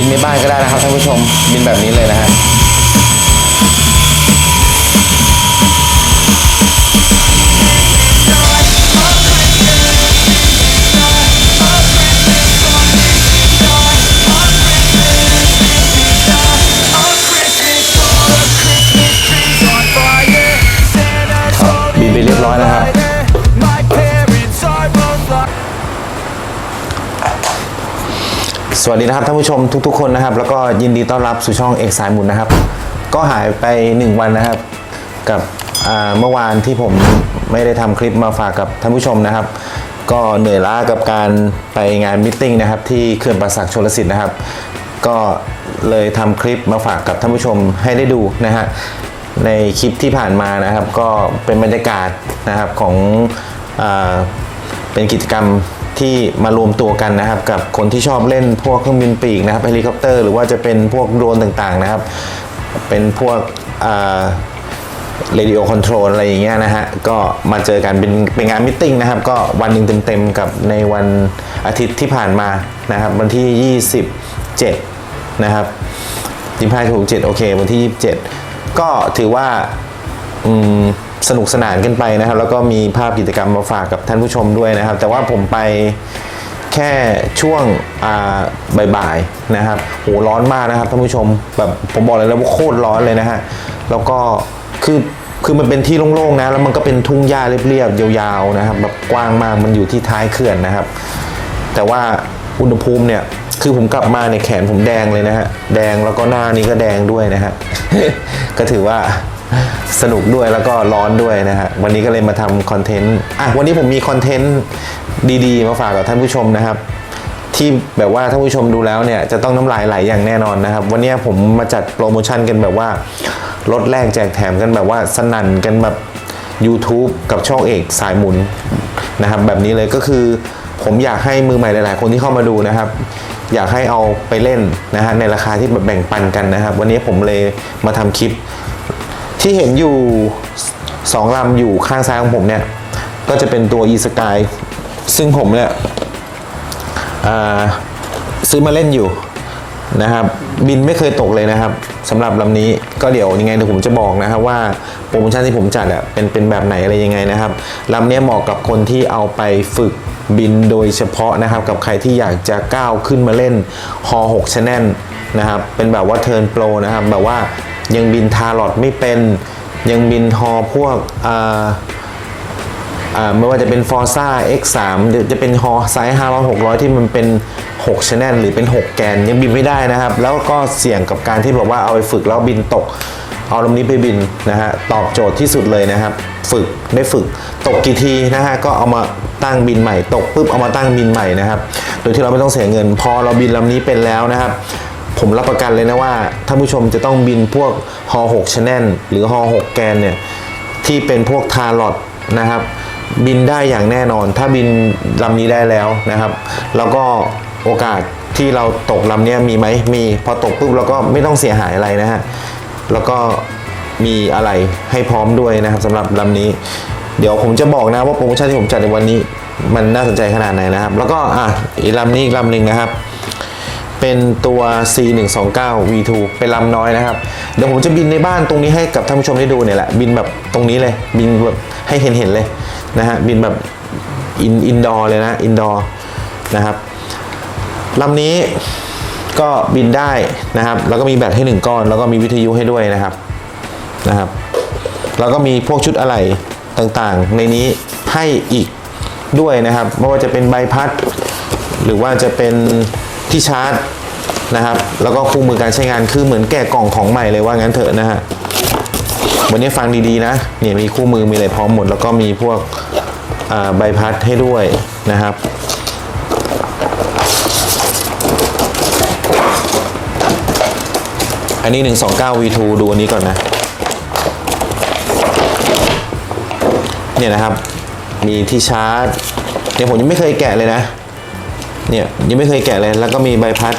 บินในบ้านก็ได้นะครับท่านผู้ชมบินแบบนี้เลยนะฮะ วัสดีนะครับท่านผู้ชมทุก ๆ คนนะครับ แล้วก็ยินดีต้อนรับสู่ช่องเอกสายหมุนนะครับ ก็หายไป 1 วันนะครับ กับเมื่อวานที่ผมไม่ได้ทำคลิปมาฝากกับท่านผู้ชมนะครับ ก็เหนื่อยล้ากับการไปงานมิทติ้งนะครับ ที่เขื่อนป่าสักชลสิทธิ์นะครับ ก็เลยทำคลิปมาฝากกับท่านผู้ชมให้ได้ดูนะฮะในคลิปที่ผ่านมานะครับ ก็เป็นบรรยากาศนะครับของอเป็นกิจกรรม ที่มารวมตัวกันนะครับ กับคนที่ชอบเล่นพวกเครื่องบินปีกนะครับเฮลิคอปเตอร์หรือว่าจะเป็นพวกโดรนต่างๆนะครับ เป็นพวกอ่าเรดิโอคอนโทรลอะไรอย่างเงี้ยนะฮะ ก็มาเจอกันเป็นเป็นงานมิทติ้งนะครับ ก็วันหนึ่งเต็มๆกับในวันอาทิตย์ที่ผ่านมานะครับ วันที่ 27 นะครับยี่ห้าถูกเจ็ดโอเค วันที่ 27 ก็ถือว่า สนุกสนานกันไปนะครับ แล้วก็มีภาพกิจกรรมมาฝากกับท่านผู้ชมด้วยนะครับ แต่ว่าผมไปแค่ช่วงบ่ายๆนะครับโหร้อนมากนะครับท่านผู้ชมแบบผมบอกเลยแล้วว่าโคตรร้อนเลยนะฮะแล้วก็คือคือมันเป็นที่โล่งๆนะ แล้วมันก็เป็นทุ่งหญ้าเรียบๆยาวๆนะครับแบบกว้างมากมันอยู่ที่ท้ายเขื่อนนะครับ แต่ว่าอุณหภูมิเนี่ยคือผมกลับมาในแขนผมแดงเลยนะฮะแดงแล้วก็หน้านี้ก็แดงด้วยนะฮะก็ถือว่า สนุกด้วยแล้วก็ร้อนด้วยนะฮะวันนี้ก็เลยมาทำคอนเทนต์อะวันนี้ผมมีคอนเทนต์ดีๆ มาฝากกับท่านผู้ชมนะครับ ที่แบบว่าท่านผู้ชมดูแล้วเนี่ยจะต้องน้ำลายไหลอย่างแน่นอนนะครับ วันนี้ผมมาจัดโปรโมชั่นกันแบบว่าลดแรกแจกแถมกันแบบว่าสนั่นกันแบบ YouTube กับช่องเอกสายหมุนนะครับแบบนี้เลยก็คือผมอยากให้มือใหม่หลาย ๆ คนที่เข้ามาดูนะครับ อยากให้เอาไปเล่นนะฮะในราคาที่แบบแบ่งปันกันนะครับ วันนี้ผมเลยมาทำคลิป ที่เห็นอยู่สองลำอยู่ข้างซ้ายของผมเนี่ย ก็จะเป็นตัว e s k y ซึ่งผมเนี่ยซื้อมาเล่นอยู่นะครับ บินไม่เคยตกเลยนะครับสำหรับลำนี้ก็เดี๋ยวยังไงเดี๋ยวผมจะบอกนะครับว่าโปรโมชั่นที่ผมจัดอะเป็นเป็นแบบไหนอะไรยังไงนะครับลำนี้เหมาะกับคนที่เอาไปฝึกบินโดยเฉพาะนะครับ กับใครที่อยากจะก้าวขึ้นมาเล่นฮอ6 Channel นะครับ เป็นแบบว่าเทิร์นโปรนะครับ แบบว่า ยังบินทาร์ลอดไม่เป็น ยังบินฮอพวกไม่ว่าจะเป็น Forza X3 หรือจะเป็นฮอไซส์500 600 ที่มันเป็น6 channel หรือเป็น 6 แกนยังบินไม่ได้นะครับ แล้วก็เสี่ยงกับการที่แบบว่าเอาไปฝึกแล้วบินตก เอาลำนี้ไปบินนะฮะตอบโจทย์ที่สุดเลยนะครับ ฝึกได้ฝึกตกกี่ทีนะฮะก็เอามาตั้งบินใหม่ ตกปุ๊บเอามาตั้งบินใหม่นะครับ โดยที่เราไม่ต้องเสียเงิน พอเราบินลำนี้เป็นแล้วนะครับ ผมรับประกันเลยนะว่าท่านผู้ชมจะต้องบินพวกฮอ6 channel หรือฮอ6แกนเนี่ย ที่เป็นพวกทารอดนะครับ บินได้อย่างแน่นอน ถ้าบินลำนี้ได้แล้วนะครับ แล้วก็โอกาสที่เราตกลำนี้มีไหมมีพอตกปุ๊บเราก็ไม่ต้องเสียหายอะไรนะฮะแล้วก็มีอะไรให้พร้อมด้วยนะครับสำหรับลำนี้ เดี๋ยวผมจะบอกนะว่าโปรโมชั่นที่ผมจัดในวันนี้ มันน่าสนใจขนาดไหนนะครับ แล้วก็อะอีกลำนี้อีกลำหนึ่งนะครับ เป็นตัว C129 V2 เป็นลำน้อยนะครับ เดี๋ยวผมจะบินในบ้านตรงนี้ให้กับท่านผู้ชมได้ดูเนี่ยแหละ บินแบบตรงนี้เลย บินแบบให้เห็นเห็นๆเลยนะฮะ บินแบบอินอินดอร์เลยนะ อินดอร์นะครับลำนี้ก็บินได้นะครับ แล้วก็มีแบตให้หนึ่งก้อน แล้วก็มีวิทยุให้ด้วยนะครับ นะครับ แล้วก็มีพวกชุดอะไหล่ต่างๆ ในนี้ให้อีกด้วยนะครับ ไม่ว่าจะเป็นใบพัด หรือว่าจะเป็นที่ชาร์จ นะครับ แล้วก็คู่มือการใช้งานคือเหมือนแกะกล่องของใหม่เลยว่างั้นเถอะนะฮะวันนี้ฟังดีๆนะเนี่ยมีคู่มือมีอะไรพร้อมหมด แล้วก็มีพวกใบพัดให้ด้วยนะครับอันนี้ 129 V2 ดูอันนี้ก่อนนะ เนี่ยนะครับ มีที่ชาร์จ เนี่ยผมยังไม่เคยแกะเลยนะ เนี่ยยังไม่เคยแกะเลย แล้วก็มีใบพัด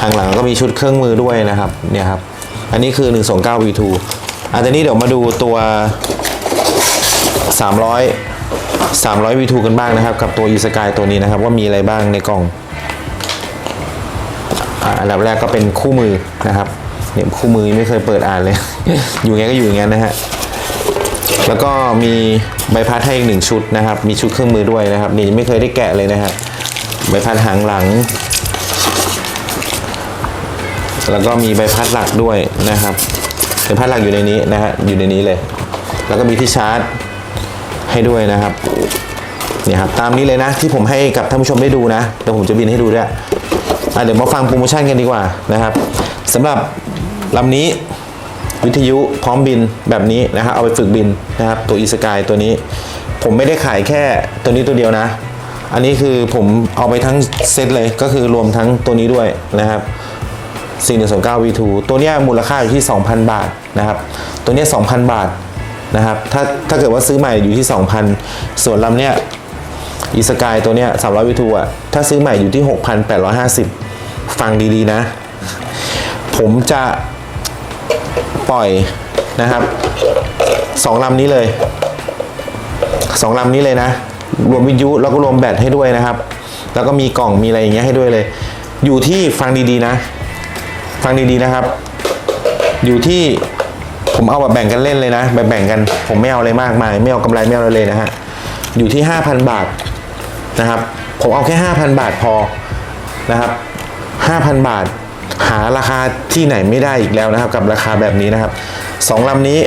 ข้างหลังก็มีชุดเครื่องมือด้วยนะครับเนี่ยครับอันนี้คือ 129 V2 อันนี้เดี๋ยวมาดูตัว 300 300 V2 กันบ้างนะครับ กับตัว e s k y ตัวนี้นะครับ ว่ามีอะไรบ้างในกล่องอันดับแรกก็เป็นคู่มือนะครับเนี่ยคู่มือไม่เคยเปิดอ่านเลย อยู่ไงก็อยู่อย่างนั้นนะฮะแล้วก็มีใบพัดให้อีกหนึ่งชุดนะครับ มีชุดเครื่องมือด้วยนะครับ นี่ไม่เคยได้แกะเลยนะฮะใบพัดหางหลัง แล้วก็มีใบพัดหลักด้วยนะครับใบพัดหลักอยู่ในนี้นะฮะอยู่ในนี้เลย แล้วก็มีที่ชาร์จให้ด้วยนะครับเนี่ยครับตามนี้เลยนะที่ผมให้กับท่านผู้ชมได้ดูนะเดี๋ยวผมจะบินให้ดูด้วยเดี๋ยวมาฟังโปรโมชั่นกันดีกว่านะครับสำหรับลำนี้วิทยุพร้อมบินแบบนี้นะครับเอาไปฝึกบินนะครับตัว e s k y ตัวนี้ ผมไม่ได้ขายแค่ตัวนี้ตัวเดียวนะ อันนี้คือผมเอาไปทั้งเซตเลยก็คือรวมทั้งตัวนี้ด้วยนะครับ 4129 V2 ตัวนี้มูลค่าอยู่ที่ 2,000 บาทนะครับ ตัวนี้ 2,000 บาทนะครับ ถ้าถ้าเกิดว่าซื้อใหม่อยู่ที่ 2,000 ส่วนลำเนี้ยอีสกายตัวเนี้ย300 V2 อะ ถ้าซื้อใหม่อยู่ที่ 6,850 ฟังดีๆนะ ผมจะปล่อยนะครับสองลำนี้เลยสองลำนี้เลยนะ รวมวิทยุแล้วก็รวมแบตให้ด้วยนะครับ แล้วก็มีกล่องมีอะไรอย่างเงี้ยให้ด้วยเลย อยู่ที่ฟังดีๆนะ ฟังดีๆนะครับ อยู่ที่ผมเอาแบบแบ่งกันเล่นเลยนะแบบแบ่งกันผมไม่เอาอะไรมากมาย ไม่เอากำไรไม่เอาอะไรเลยนะฮะอยู่ที่ 5,000 บาทนะครับ ผมเอาแค่ 5,000 บาทพอนะครับ 5,000 บาท หาราคาที่ไหนไม่ได้อีกแล้วนะครับ กับราคาแบบนี้นะครับสองลำนี้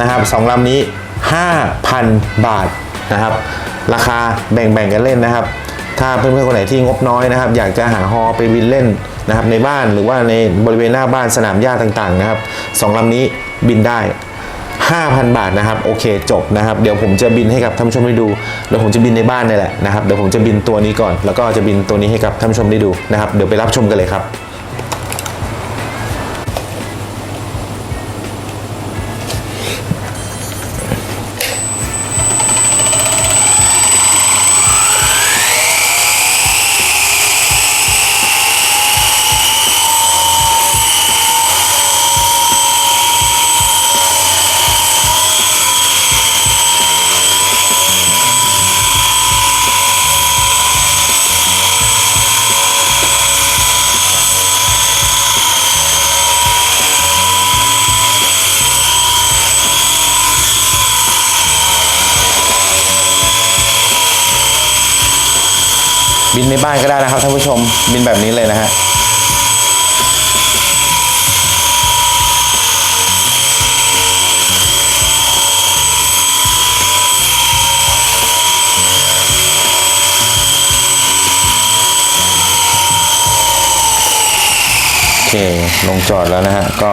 นะครับสองลำนี้ 5,000 บาทนะครับ ราคาแบ่งๆกันเล่นนะครับ ถ้าเพื่อนๆคนไหนที่งบน้อยนะครับ อยากจะหาฮอไปบินเล่นนะครับในบ้านหรือว่าในบริเวณหน้าบ้านสนามหญ้าต่างๆนะครับสองลำนี้บินได้ 5,000 บาทนะครับโอเคจบนะครับ เดี๋ยวผมจะบินให้กับท่านผู้ชมได้ดูเดี๋ยวผมจะบินในบ้านนี่แหละนะครับเดี๋ยวผมจะบินตัวนี้ก่อน แล้วก็จะบินตัวนี้ให้กับท่านผู้ชมได้ดูนะครับเดี๋ยวไปรับชมกันเลยครับ บินในบ้านก็ได้นะครับท่านผู้ชมบินแบบนี้เลยนะฮะโอเค ลงจอดแล้วนะฮะ ก็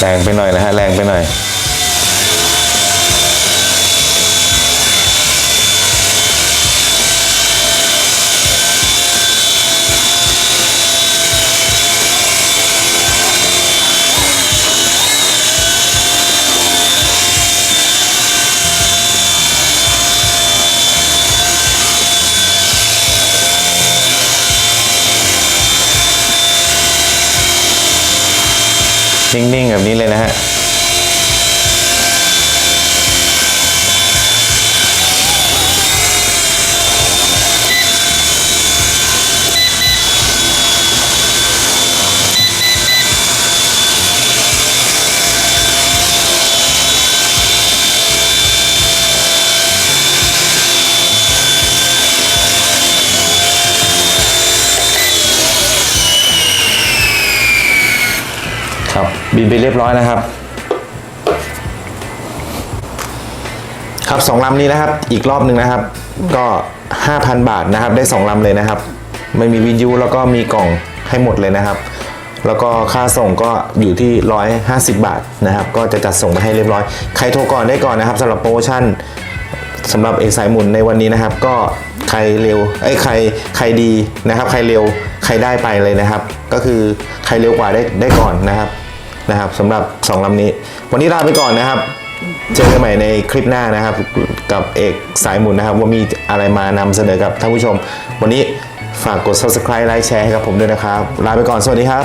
แรงไปหน่อยนะฮะแรงไปหน่อย นิ่งๆแบบนี้เลยนะฮะ ครับบินไปเรียบร้อยนะครับ ครับสองลำนี้นะครับ อีกรอบหนึ่งนะครับ ก็5,000บาทนะครับ ได้สองลำเลยนะครับ ไม่มีวิทยุแล้วก็มีกล่องให้หมดเลยนะครับ แล้วก็ค่าส่งก็อยู่ที่ 150 บาทนะครับ ก็จะจัดส่งไปให้เรียบร้อย ใครโทรก่อนได้ก่อนนะครับสำหรับโปรโมชั่นสำหรับเอกสายหมุนในวันนี้นะครับ ก็ใครเร็วไอ้ใครใครดีนะครับ ใครเร็ว ใครได้ไปเลยนะครับ ก็คือใครเร็วกว่าได้ได้ก่อนนะครับนะครับสำหรับ 2ลำนี้ วันนี้ลาไปก่อนนะครับ เจอกันใหม่ในคลิปหน้านะครับ กับเอกสายหมุนนะครับ ว่ามีอะไรมานำเสนอกับท่านผู้ชม วันนี้ฝากกด subscribe ไลค์แชร์ให้กับผมด้วยนะครับ ลาไปก่อนสวัสดีครับ